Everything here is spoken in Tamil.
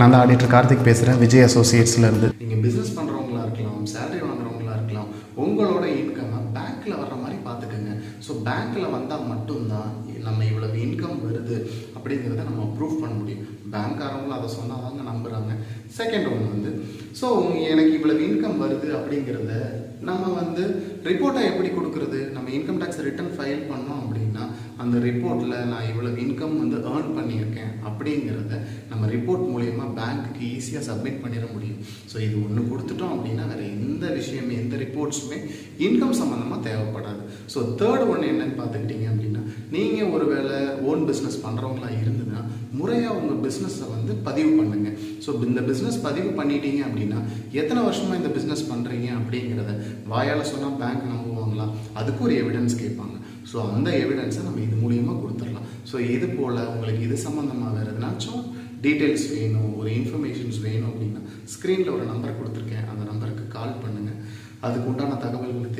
நான் தான் ஆடிட்டர் கார்த்திக் பேசுகிறேன் விஜய் அசோசியேட்ஸ்லேருந்து நீங்கள் பிஸ்னஸ் பண்ணுறவங்களா இருக்கலாம் சேலரி வாங்குறவங்களா இருக்கலாம் உங்களோட இன்கம்மை பேங்க்கில் வர்ற மாதிரி பார்த்துக்கோங்க. ஸோ பேங்க்கில் வந்தால் மட்டும்தான் நம்ம இவ்வளவு இன்கம் வருது அப்படிங்கிறத நம்ம ப்ரூவ் பண்ண முடியும். பேங்க்காரவங்களும் அதை சொன்னால் தாங்க நம்புகிறாங்க செகண்ட் ஒன்று வந்து ஸோ எனக்கு இவ்வளவு இன்கம் வருது அப்படிங்கிறத நம்ம வந்து ரிப்போர்ட்டை எப்படி கொடுக்குறது? நம்ம இன்கம் டேக்ஸ் ரிட்டர்ன் ஃபைல் பண்ணோம் அப்படின்னா அந்த ரிப்போர்ட்டில் நான் இவ்வளவு இன்கம் வந்து ஏர்ன் அப்படிங்கிறத நம்ம ரிப்போர்ட் மூலயமா பேங்க்குக்கு ஈஸியாக சப்மிட் பண்ணிட முடியும். ஸோ இது ஒன்று கொடுத்துட்டோம் அப்படின்னா வேறு எந்த விஷயமே எந்த ரிப்போர்ட்ஸுமே இன்கம் சம்மந்தமாக தேவைப்படாது. ஸோ தேர்ட் ஒன்று என்னன்னு பார்த்துக்கிட்டிங்க அப்படின்னா நீங்கள் ஒரு வேளை ஓன் பிஸ்னஸ் பண்ணுறவங்களா இருந்ததுன்னா முறையாக உங்கள் பிஸ்னஸை வந்து பதிவு பண்ணுங்கள் ஸோ இந்த பிஸ்னஸ் பதிவு பண்ணிட்டீங்க அப்படின்னா எத்தனை வருஷமாக இந்த பிஸ்னஸ் பண்ணுறீங்க அப்படிங்கிறத வாயால் சொன்னால் பேங்க் நம்புவாங்களா? அதுக்கு ஒரு எவிடன்ஸ் கேட்பாங்க. ஸோ அந்த எவிடன்ஸை நம்ம இது மூலியமாக கொடுத்துடலாம். ஸோ இது போல் உங்களுக்கு இது சம்மந்தமாக வேறு எதுனாச்சும் டீட்டெயில்ஸ் வேணும் ஒரு இன்ஃபர்மேஷன்ஸ் வேணும் அப்படின்னா ஸ்க்ரீனில் ஒரு நம்பர் கொடுத்துருக்கேன். அந்த நம்பருக்கு கால் பண்ணுங்கள் அதுக்கு உண்டான தகவல்களை